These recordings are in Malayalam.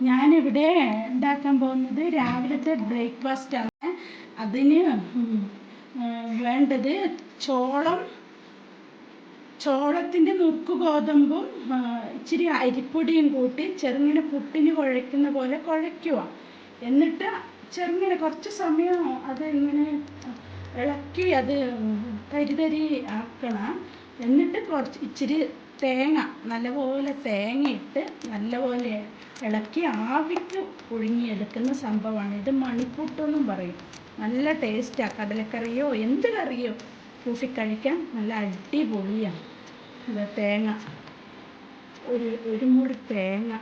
ഞാനിവിടെ ഉണ്ടാക്കാൻ പോകുന്നത് രാവിലത്തെ ബ്രേക്ക്ഫാസ്റ്റ് ആണ്. അതിന് വേണ്ടത് ചോളം ചോളത്തിന്റെ നുറുക്ക് ഗോതമ്പും ഇച്ചിരി അരിപ്പൊടിയും കൂട്ടി ചെറുങ്ങനെ പുട്ടിന് കുഴയ്ക്കുന്ന പോലെ കുഴയ്ക്കുക. എന്നിട്ട് ചെറുങ്ങനെ കുറച്ച് സമയം അത് ഇങ്ങനെ ഇളക്കി അത് തരി തരി ആക്കണം. എന്നിട്ട് കുറച്ച് ഇച്ചിരി തേങ്ങ നല്ലപോലെ തേങ്ങ ഇട്ട് നല്ലപോലെ ഇളക്കി ആവിക്ക് പുഴുങ്ങിയെടുക്കുന്ന സംഭവമാണ്. ഇത് മണിക്കൂട്ടെന്നും പറയും. നല്ല ടേസ്റ്റാണ് കടലക്കറിയോ എന്ത് കറിയോ കൂട്ടി കഴിക്കാൻ നല്ല അടിപൊളിയാണ്. ഇത് തേങ്ങ. ഒരു ഒരു മുറി തേങ്ങ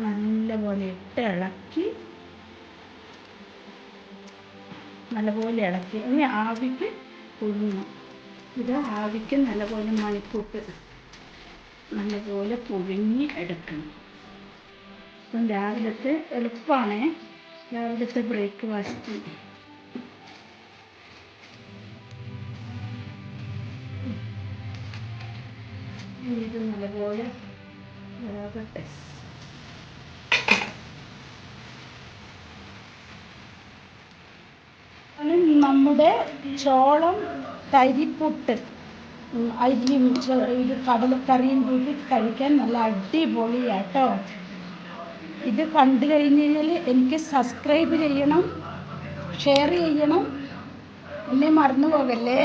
നല്ലപോലെ ഇട്ട് ഇളക്കി നല്ലപോലെ ഇളക്കി. ഇനി ആവിക്ക് പുഴുങ്ങും. ഇത് ആവിക്ക് നല്ലപോലെ മണിപ്പൂട്ട് നല്ലപോലെ പുഴുങ്ങി എടുക്കണം. അപ്പം രാവിലത്തെ എളുപ്പമാണ് രാവിലത്തെ ബ്രേക്ക്ഫാസ്റ്റ് ഇത് നല്ലപോലെ വേകട്ടെ നമ്മുടെ ചോളം തരിപ്പുട്ട്. അരിയും ഇത് കടലക്കറിയും കൂട്ടി കഴിക്കാൻ നല്ല അടിപൊളിയാട്ടോ. ഇത് കണ്ടു കഴിഞ്ഞ് കഴിഞ്ഞാൽ എനിക്ക് സബ്സ്ക്രൈബ് ചെയ്യണം ഷെയർ ചെയ്യണം. എന്നെ മറന്നു പോകല്ലേ?